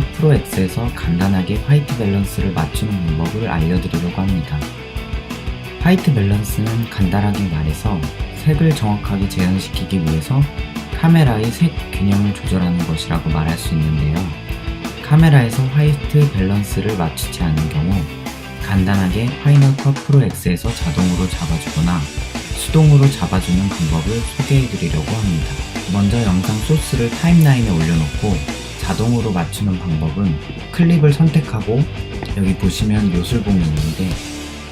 엑셀에서 간단하게 화이트 밸런스를 맞추는 방법을 알려드리려고 합니다. 화이트 밸런스는 간단하게 말해서 색을 정확하게 재현시키기 위해서 카메라의 색 균형을 조절하는 것이라고 말할 수 있는데요. 카메라에서 화이트 밸런스를 맞추지 않은 경우 간단하게 파이널 컷 프로 X에서 자동으로 잡아주거나 수동으로 잡아주는 방법을 소개해드리려고 합니다. 먼저 영상 소스를 타임라인에 올려놓고 자동으로 맞추는 방법은 클립을 선택하고 여기 보시면 요술봉이 있는데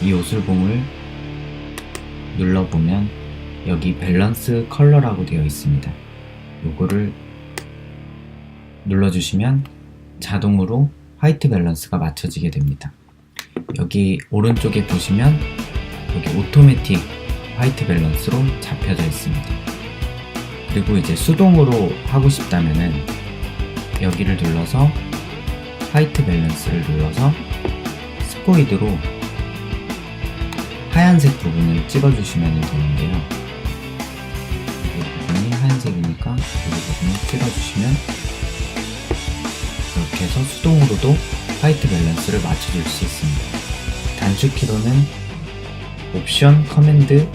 이 요술봉을 눌러보면 여기 밸런스 컬러라고 되어 있습니다. 요거를 눌러주시면 자동으로 화이트 밸런스가 맞춰지게 됩니다. 여기 오른쪽에 보시면 여기 오토매틱 화이트 밸런스로 잡혀져 있습니다. 그리고 이제 수동으로 하고 싶다면은 여기를 눌러서 화이트 밸런스를 눌러서 스포이드로 하얀색 부분을 찍어주시면 되는데요. 이 부분이 하얀색이니까 이 부분을 찍어주시면 이렇게 해서 수동으로도 화이트 밸런스를 맞춰줄 수 있습니다. 단축키로는 옵션 커맨드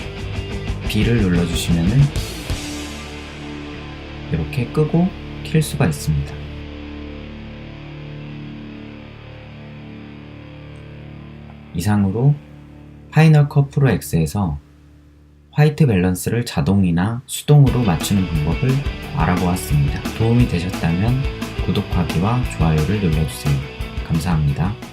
B를 눌러주시면은 이렇게 끄고 킬 수가 있습니다. 이상으로 파이널 컷 프로 X에서 화이트 밸런스를 자동이나 수동으로 맞추는 방법을 알아보았습니다. 도움이 되셨다면 구독하기와 좋아요를 눌러주세요. 감사합니다.